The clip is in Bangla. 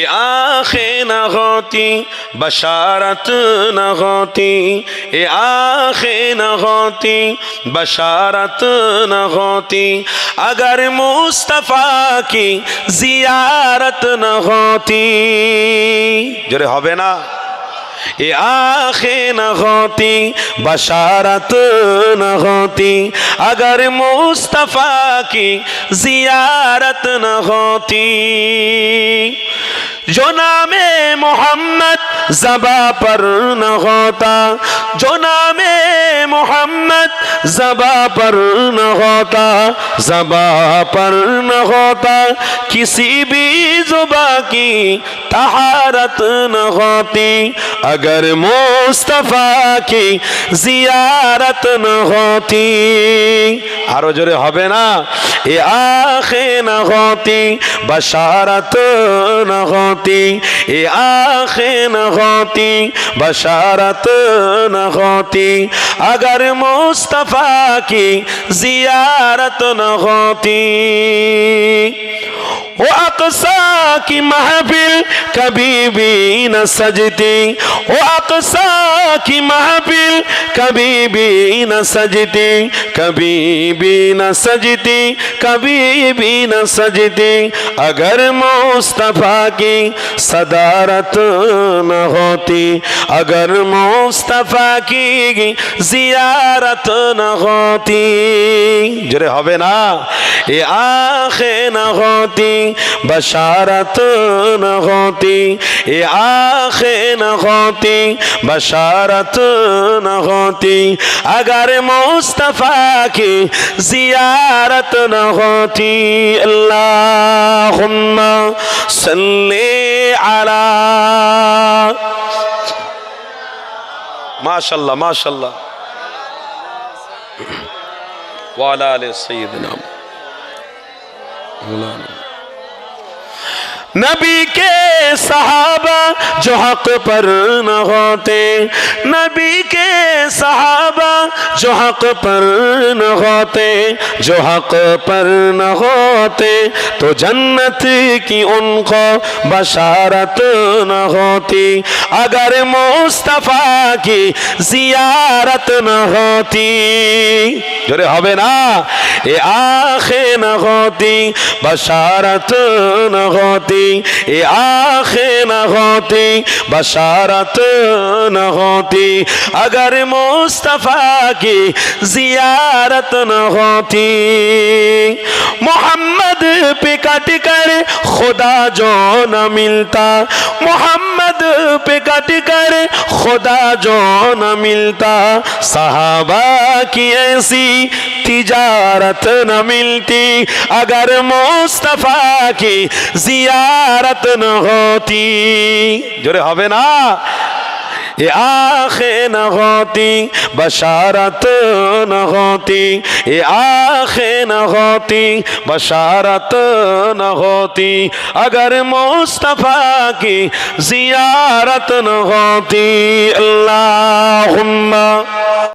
এ আখে না হতি বশারত এ আখে না হতি বশারত না হতি মুস্তফা কি জিয়ারত না হতি জোরে হবে না এ আখে না হতি বশারত না হতি মুস্তফা কি জিয়ারত না جو نام محمد زبا پر نہ ہوتا جو نام محمد زبا پر نہ ہوتا زبا پر نہ ہوتا کسی بھی زبا کی تہارت نہ ہوتی اگر مصطفیٰ کی زیارت نہ ہوتی আরো জোরে হবে না এ আখে না হতি বাসারাত না এ আখে না হতি বশারত না আগর মুস্তফা কি জিয়ারত না وأقصاك محفل كبيبين سجدي وأقصاك محفل كبيبين سجدي كبيبين سجدي كبيبين سجدي اگر مصطفیٰ کی صدارت نہ ہوتی اگر مصطفیٰ کی زیارت نہ ہوتی جرے ہوئے نا یہ آنکھیں نہ ہوتی بشارت نغوتی اے یہ نغوتی بشارت نغوتی اگر مصطفیٰ کی زیارت نہ ہوتی اللہم صلی علی ماشاءاللہ ماشاءاللہ وعلا علی سیدنا مولانا نبی کے صحابہ جو حق پر نہ ہوتے نبی کے صحابہ جو حق پر نہ ہوتے جو حق پر نہ ہوتے تو جنت کی ان کو بشارت نہ ہوتی اگر مصطفیٰ کی زیارت نہ ہوتی جرے ہوئے نا এ আখে নগতি বসারত নগতি এ আখে নগতি বসারত নগতি अगर मुस्तफ़ा की जियारत न होती पे काट कर खुदा जो न मिलता मोहम्मद पे काट कर खुदा जो न मिलता सहाबा की ऐसी तिजारत न मिलती अगर मुस्तफ़ा की जियारत न होती जोरे हवे ना آخ نغاتی بشارت نغاتی آخ نغاتی بشارت نغاتی اگر مصطفیٰ کی زیارت نغاتی اللہم